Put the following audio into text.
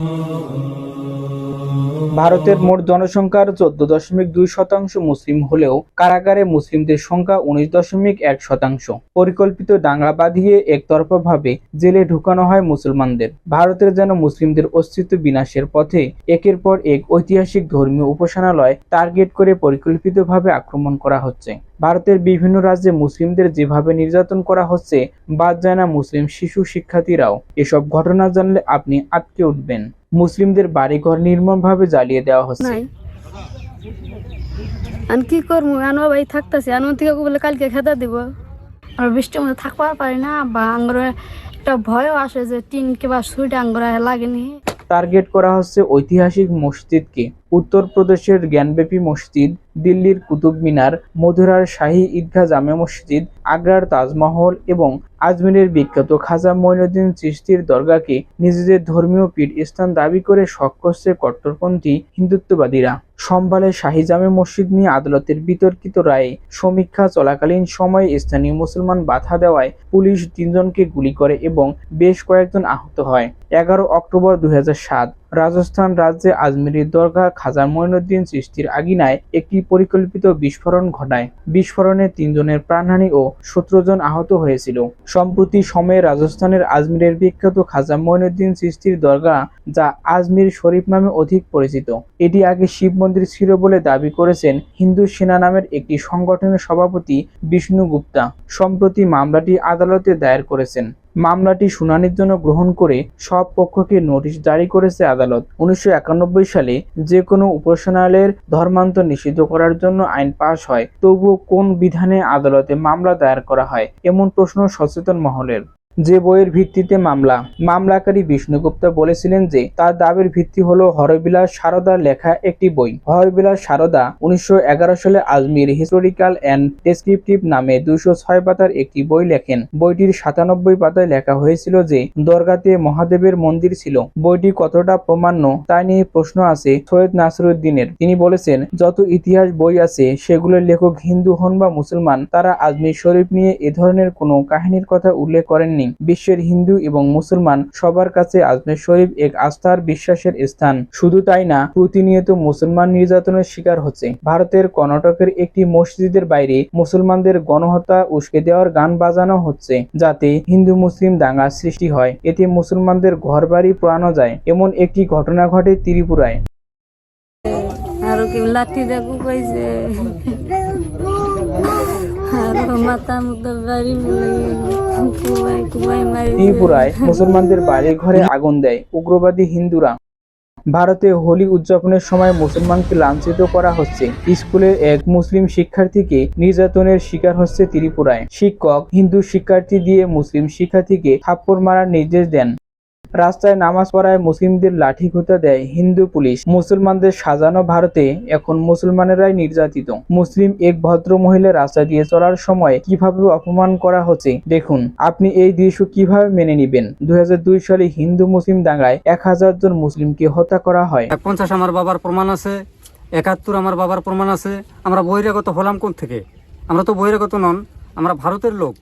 Oh. ভারতের মোট জনসংখ্যার চোদ্দ দশমিক দুই শতাংশ মুসলিম হলেও কারাগারে মুসলিমদের সংখ্যা উনিশ দশমিক এক শতাংশ। পরিকল্পিত দাঙ্গা বাঁধিয়ে একতরফাভাবে জেলে ঢুকানো হয় মুসলমানদের। ভারতের যেন মুসলিমদের অস্তিত্ব বিনাশের পথে একের পর এক ঐতিহাসিক ধর্মীয় উপাসনালয় টার্গেট করে পরিকল্পিতভাবে আক্রমণ করা হচ্ছে। ভারতের বিভিন্ন রাজ্যে মুসলিমদের যেভাবে নির্যাতন করা হচ্ছে, বাদ যায় না মুসলিম শিশু শিক্ষার্থীরাও। এসব ঘটনা জানলে আপনি আটকে উঠবেন। মুসলিমদের বাড়িঘর নির্মমভাবে জ্বালিয়ে দেওয়া হচ্ছে। আর কি করব আনো ভাই থাকতেছি। আনো থেকে বলে কালকে খেতে দিব। আর বৃষ্টির মধ্যে থাকবার পারি না বা আঙ্গুরে একটা ভয়ও আসে যে টিন কিংবা সুইট আঙ্গুরে লাগেনি টার্গেট করা হচ্ছে ঐতিহাসিক মসজিদকে। উত্তরপ্রদেশের জ্ঞানব্যাপী মসজিদ, দিল্লির কুতুব মিনার মধুরার শাহী ঈদগাহ জামে মসজিদ, আগ্রার তাজমহল এবং আজমিরের বিখ্যাত খাজা মঈনুদ্দিন চিশতির দরগাকে নিজেদের ধর্মীয় পীঠ স্থান দাবি করে শখ কট্টরপন্থী হিন্দুত্ববাদীরা। সম্ভালে শাহী জামে মসজিদ নিয়ে আদালতের বিতর্কিত রায়ে সমীক্ষা চলাকালীন সময়ে স্থানীয় মুসলমান বাধা দেওয়ায় পুলিশ তিনজনকে গুলি করে এবং বেশ কয়েকজন আহত হয়। এগারো অক্টোবর দু হাজার সাত রাজস্থান রাজ্যে আজমিরের দরগা খাজা মঈনুদ্দিন সৃষ্টির আগিনায় একটি পরিকল্পিত বিস্ফোরণ ঘটায়। বিস্ফোরণে তিনজনের প্রাণহানি ও সতেরো জন আহত হয়েছিল। সম্প্রতি সময়ে রাজস্থানের আজমিরের বিখ্যাত খাজা মঈনুদ্দিন সৃষ্টির দরগা যা আজমির শরীফ নামে অধিক পরিচিত। এটি আগে শিব মন্দির ছিল বলে দাবি করেছেন হিন্দু সেনা নামের একটি সংগঠনের সভাপতি বিষ্ণু গুপ্তা। সম্প্রতি মামলাটি আদালতে দায়ের করেছেন। মামলাটি শুনানির জন্য গ্রহণ করে সব পক্ষকে নোটিশ জারি করেছে আদালত। উনিশশো একানব্বই সালে যে কোনো উপাসনালয়ের ধর্মান্তর নিষিদ্ধ করার জন্য আইন পাশ হয়, তবুও কোন বিধানে আদালতে মামলা দায়ের করা হয়, এমন প্রশ্ন সচেতন মহলের। যে বইয়ের ভিত্তিতে মামলা। মামলাকারী বিষ্ণুগুপ্তা বলেছিলেন যে, তার দাবির ভিত্তি হলো হরবিলাস সারদার লেখা একটি বই। হরবিলাস সারদা উনিশশো এগারো সালে আজমির হিস্টোরিক্যাল অ্যান্ড ডেসক্রিপটিভ নামে দুইশো ছয় পাতার একটি বই লেখেন। বইটির সাতানব্বই পাতায় লেখা হয়েছিল যে, দরগাতে মহাদেবের মন্দির ছিল। বইটি কতটা প্রমাণ্য তা নিয়ে প্রশ্ন আছে সৈয়দ নাসরুদ্দিনের। তিনি বলেছেন, যত ইতিহাস বই আছে, সেগুলোর লেখক হিন্দু হন বা মুসলমান, তারা আজমির শরীফ নিয়ে এ ধরনের কোনো কাহিনীর কথা উল্লেখ করেননি। বিশ্বের হিন্দু এবং মুসলমান সবার কাছে আজমের শরীফ এক আস্থার বিশ্বাসের স্থান। শুধু তাই না, প্রতিনিয়ত মুসলমান নির্যাতনের শিকার হচ্ছে। ভারতের কর্ণাটকের একটি মসজিদের বাইরে মুসলমানদের গণহত্যা উস্কে দেওয়ার গান বাজানো হচ্ছে, যাতে হিন্দু মুসলিম দাঙ্গা সৃষ্টি হয়। এতে মুসলমানদের ঘরবাড়ি পোড়ানো যায়, এমন একটি ঘটনা ঘটে ত্রিপুরায়। আর কি বাড়ি ত্রিপুরায় মুসলমানদের বাড়ি ঘরে আগুন দেয়। উগ্রবাদী হিন্দুরা। ভারতে হোলি উদযাপনের সময় মুসলমানকে লাঞ্ছিত করা হচ্ছে। স্কুলের এক মুসলিম শিক্ষার্থীকে নির্যাতনের শিকার হচ্ছে ত্রিপুরায়। শিক্ষক হিন্দু শিক্ষার্থী দিয়ে মুসলিম শিক্ষার্থীকে থাপ্পড় মারার নির্দেশ দেন। রাস্তায় নামাজ পড়ায় মুসলিমদের লাঠি ঘুঁতে দেয় হিন্দু পুলিশ। মুসলমানদের সাজানো ভারতে এখন মুসলমানেরাই নির্যাতিত। মুসলিম এক ভদ্র মহিলা রাস্তা দিয়ে চলার সময় কীভাবে অপমান করা হচ্ছে? দেখুন, আপনি এই দৃশ্য কীভাবে মেনে নিবেন? দুই হাজার দুই সালে হিন্দু মুসলিম দাঙ্গায় এক হাজার জন মুসলিমকে হত্যা করা হয়। পঞ্চাশ আমার বাবার প্রমাণ আছে, একাত্তর আমার বাবার প্রমাণ আছে। আমরা বহিরাগত হলাম কোন থেকে আমরা তো বহিরাগত নন, আমরা ভারতের লোক।